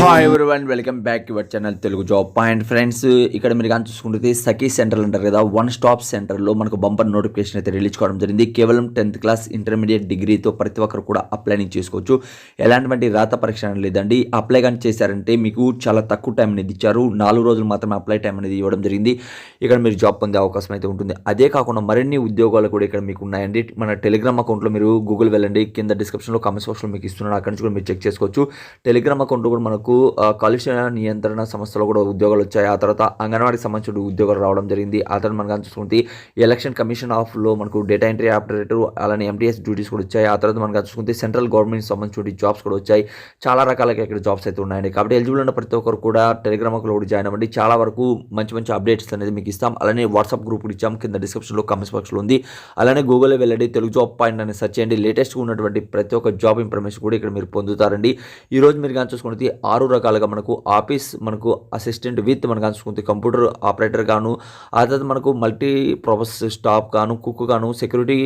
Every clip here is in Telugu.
Hi everyone welcome back your channel Telugu job point friends ఇక్కడ మీరు కానీ చూసుకుంటే సఖీ సెంటర్ అంటారు కదా వన్ స్టాప్ సెంటర్లో మనకు బంపర్ నోటిఫికేషన్ అయితే రిలీజ్ కావడం జరిగింది. కేవలం టెన్త్ క్లాస్ ఇంటర్మీడియట్ డిగ్రీతో ప్రతి ఒక్కరు కూడా అప్లైనింగ్ చేసుకోవచ్చు. ఎలాంటి రాత పరీక్ష అనేది లేదండి. అప్లై కానీ చేశారంటే మీకు చాలా తక్కువ టైం అనేది ఇచ్చారు. నాలుగు రోజులు మాత్రమే అప్లై టైం అనేది ఇవ్వడం జరిగింది. ఇక్కడ మీరు జాబ్ పొందే అవకాశం అయితే ఉంటుంది. అదే కాకుండా మరిన్ని ఉద్యోగాలు కూడా ఇక్కడ మీకు ఉన్నాయండి. మన టెలిగ్రామ్ అకౌంట్లో మీరు గూగుల్ వెళ్ళండి. కింద డిస్క్రిప్షన్లో కామెంట్ బాక్స్లో మీకు ఇస్తున్నాను. అక్కడి నుంచి కూడా మీరు చెక్ చేసుకోవచ్చు. టెలిగ్రామ్ అకౌంట్ కూడా మనకు మనకు కాలుష్య నియంత్రణ సంస్థలో కూడా ఉద్యోగాలు వచ్చాయి. ఆ తర్వాత అంగన్వాడీకి సంబంధించిన ఉద్యోగాలు రావడం జరిగింది. ఆ తర్వాత మనం చూసుకుంటే ఎలక్షన్ కమిషన్ ఆఫ్లో మనకు డేటా ఎంట్రీ ఆపరేటర్ అలానే ఎంటీఎస్ డ్యూటీస్ కూడా వచ్చాయి. ఆ తర్వాత మనం చూసుకుంటే సెంట్రల్ గవర్నమెంట్ సంబంధించిన జాబ్స్ కూడా వచ్చాయి. చాలా రకాలుగా ఇక్కడ జాబ్స్ అయితే ఉన్నాయండి. కాబట్టి ఎలిజిబుల్ ఉన్న ప్రతి ఒక్కరు కూడా టెలిగ్రామ్ కూడా జాయిన్ అవ్వండి. చాలా వరకు మంచి మంచి అప్డేట్స్ అనేది మీకు ఇస్తాం. అలానే వాట్సాప్ గ్రూప్ కూడా ఇచ్చాం. కింద డిస్క్రిప్షన్లో కామెంట్స్ బాక్స్లో ఉంది. అలానే గూగుల్లో వెళ్ళండి తెలుగు జాబ్ పాయింట్ అని సెర్చ్ చేయండి. లేటెస్ట్గా ఉన్నటువంటి ప్రతి ఒక్క జాబ్ ఇన్ఫర్మేషన్ కూడా ఇక్కడ మీరు పొందుతారండి. ఈ రోజు మీరు కానీ చూసుకుంటే ఆరు రకాలుగా మనకు ఆఫీస్ మనకు అసిస్టెంట్ విత్ మనకు అనుకుంది కంప్యూటర్ ఆపరేటర్ గాను ఆ తర్వాత మనకు మల్టీ ప్రొఫెస్ స్టాఫ్ గాను కుక్ గాను సెక్యూరిటీ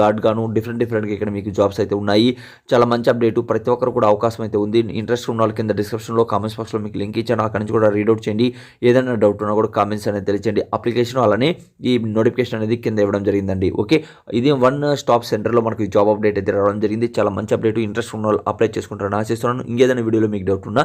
గార్డ్ గాను డిఫరెంట్ డిఫరెంట్గా ఇక్కడ మీకు జాబ్స్ అయితే ఉన్నాయి. చాలా మంచి అప్డేట్ ప్రతి ఒక్కరు కూడా అవకాశం అయితే ఉంది. ఇంట్రెస్ట్ ఉన్న వాళ్ళ కింద డిస్క్రిప్షన్లో కామెంట్స్ బాక్స్లో మీకు లింక్ ఇచ్చాను. అక్కడి నుంచి కూడా రీడౌట్ చేయండి. ఏదైనా డౌట్ ఉన్నా కూడా కామెంట్స్ అనేది తెలియచేయండి. అప్లికేషన్ అలానే ఈ నోటిఫికేషన్ అనేది కింద ఇవ్వడం జరిగిందండి. ఓకే ఇది వన్ స్టాప్ సెంటర్లో మనకు జాబ్ అప్డేట్ అయితే రావడం జరిగింది. చాలా మంచి అప్డేట్ ఇంట్రెస్ట్ ఉన్న వాళ్ళు అప్లై చేసుకుంటారని ఆశిస్తున్నాను. ఇంకేదైనా వీడియోలో మీకు డౌట్ ఉన్నా